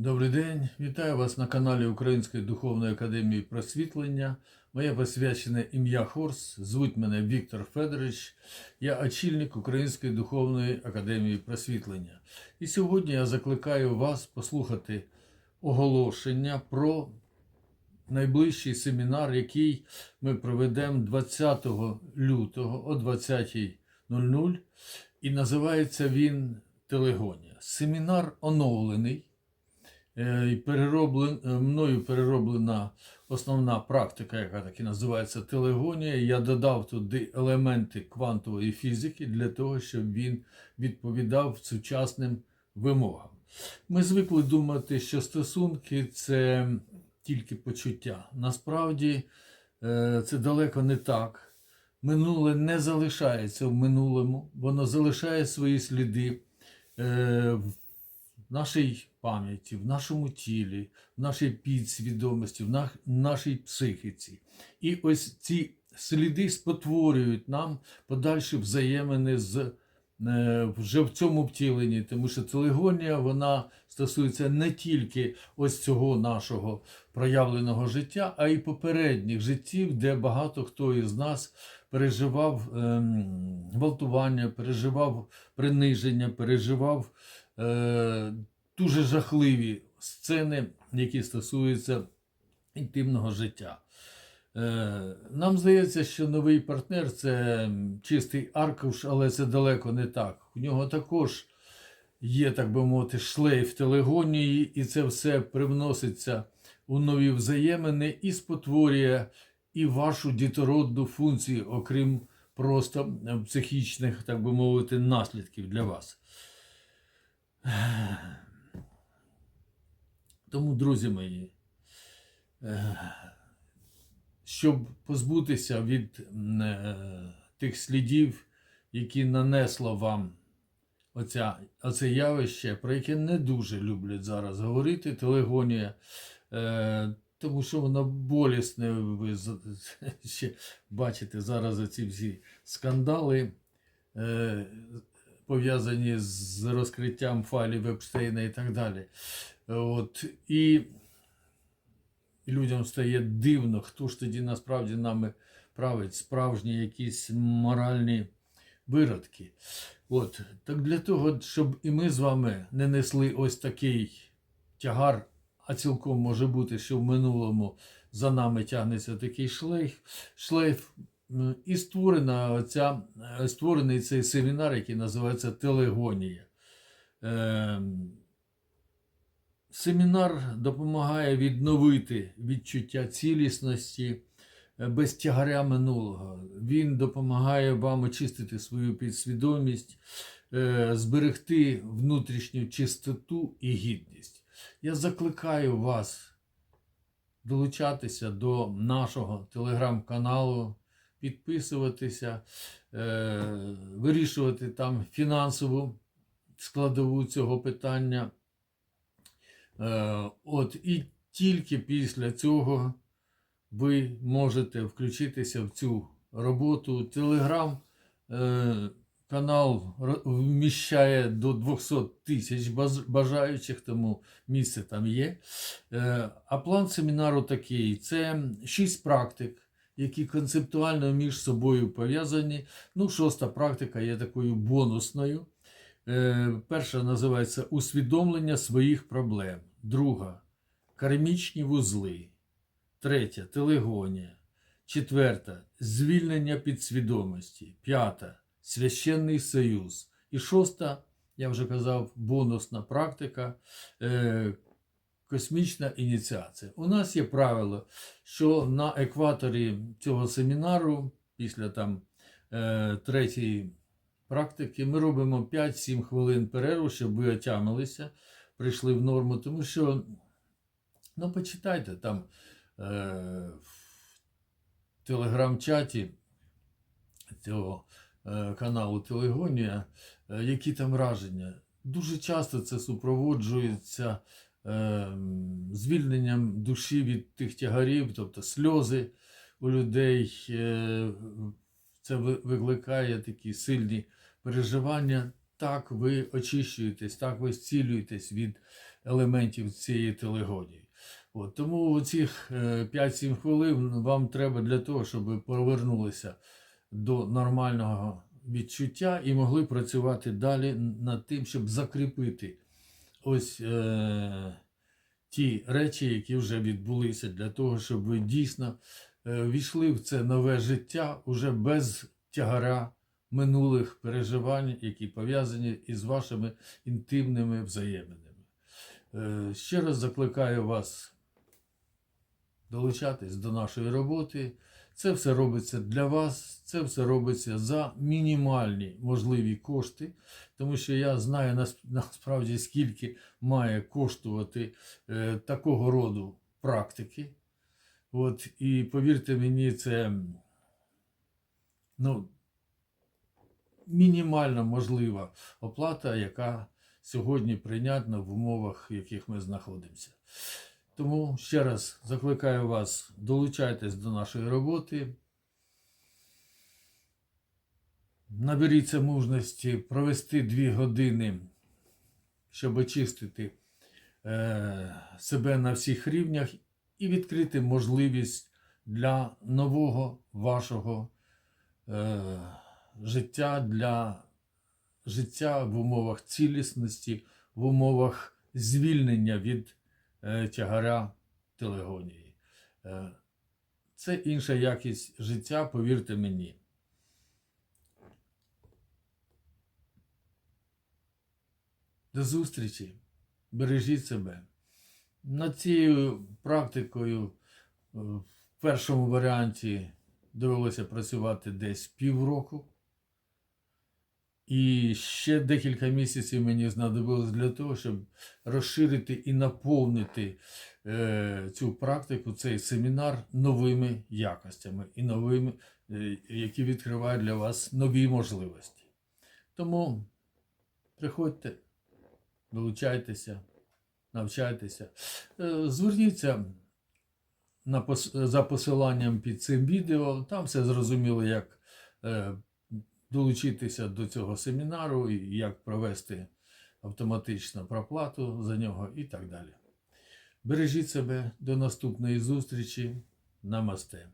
Добрий день, вітаю вас на каналі Української духовної академії просвітлення. Моє посвячене ім'я Хорс. Звуть мене Віктор Федорович. Я очільник Української духовної академії просвітлення. І сьогодні я закликаю вас послухати оголошення про найближчий семінар, який ми проведемо 20 лютого о 20.00. І називається він Телегонія. Семінар оновлений. Е, перероблен, е, мною перероблена основна практика, яка так і називається телегонія. Я додав туди елементи квантової фізики для того, щоб він відповідав сучасним вимогам. Ми звикли думати, що стосунки це тільки почуття. Насправді е, це далеко не так. Минуле не залишається в минулому, воно залишає свої сліди в нашій пам'яті, в нашому тілі, в нашій підсвідомості, в наш- нашій психіці. І ось ці сліди спотворюють нам подальші взаємини з е, вже в цьому втіленні, тому що телегонія вона стосується не тільки ось цього нашого проявленого життя, а й попередніх життів, де багато хто із нас переживав ем, гвалтування, переживав приниження, переживав е, дуже жахливі сцени, які стосуються інтимного життя. Е, нам здається, що новий партнер це чистий аркуш, але це далеко не так. У нього також є, так би мовити, шлейф телегонії, і це все привноситься у нові взаємини і спотворює і вашу дітородну функцію, окрім просто е, психічних, так би мовити, наслідків для вас. Тому, друзі мої, е, щоб позбутися від е, тих слідів, які нанесло вам оця, оце явище, про яке не дуже люблять зараз говорити, телегонія, тому що воно болісне, ви ще бачите зараз оці всі скандали. е, пов'язані з розкриттям файлів Епштейна і так далі. От, і людям стає дивно, хто ж тоді насправді нами править, справжні якісь моральні виродки. От, так для того, щоб і ми з вами не несли ось такий тягар, а цілком може бути, що в минулому за нами тягнеться такий шлейф, шлейф і створена оця, е, створений цей семінар, який називається Телегонія. Ем, Семінар допомагає відновити відчуття цілісності е, без тягаря минулого. Він допомагає вам очистити свою підсвідомість, е, зберегти внутрішню чистоту і гідність. Я закликаю вас долучатися до нашого телеграм-каналу підписуватися, е, вирішувати там фінансову складову цього питання. Е, от, і тільки після цього ви можете включитися в цю роботу. Телеграм е, канал вміщає до 200 тисяч бажаючих, тому місце там є. Е, а план семінару такий: це 6 практик які концептуально між собою пов'язані. Ну, шоста практика є такою бонусною. Е, перша називається усвідомлення своїх проблем. Друга кармічні вузли. Третя телегонія. Четверта звільнення підсвідомості. П'ята священний союз. І шоста, я вже казав, бонусна практика. е, Космічна ініціація. У нас є правило, що на екваторі цього семінару, після там е, третьої практики, ми робимо 5-7 хвилин перерву, щоб ви отямилися, прийшли в норму. Тому що, ну, почитайте там е, в телеграм-чаті цього каналу Телегонія, е, які там враження. Дуже часто це супроводжується е, звільненням душі від тих тягарів, тобто сльози у людей. е, Це викликає такі сильні переживання. Так ви очищуєтесь, так ви зцілюєтесь від елементів цієї телегонії. От, тому цих 5-7 хвилин вам треба для того, щоб повернулися до нормального відчуття і могли працювати далі над тим, щоб закріпити ось е, ті речі, які вже відбулися, для того, щоб ви дійсно е, війшли в це нове життя уже без тягара минулих переживань, які пов'язані із вашими інтимними взаєминами. Е, ще раз закликаю вас долучатись до нашої роботи. Це все робиться для вас, це все робиться за мінімальні можливі кошти, тому що я знаю насправді, скільки має коштувати е, такого роду практики. От, і повірте мені, це ну, мінімально можлива оплата, яка сьогодні прийнятна в умовах, в яких ми знаходимося. Тому ще раз закликаю вас, долучайтесь до нашої роботи. Наберіться мужності провести дві години, щоб очистити е, себе на всіх рівнях і відкрити можливість для нового вашого е, життя, для життя в умовах цілісності, в умовах звільнення від тягаря телегонії. Е, Це інша якість життя, повірте мені. До зустрічі. Бережіть себе. Над цією практикою е, в першому варіанті довелося працювати десь півроку. І ще декілька місяців мені знадобилось для того, щоб розширити і наповнити е, цю практику, цей семінар новими якостями і новими, е, які відкривають для вас нові можливості. Тому приходьте, долучайтеся, навчайтеся, Е, зверніться на за посиланням під цим відео. Там все зрозуміло, як е, долучитися до цього семінару, як провести автоматично проплату за нього і так далі. Бережіть себе до наступної зустрічі. Намасте.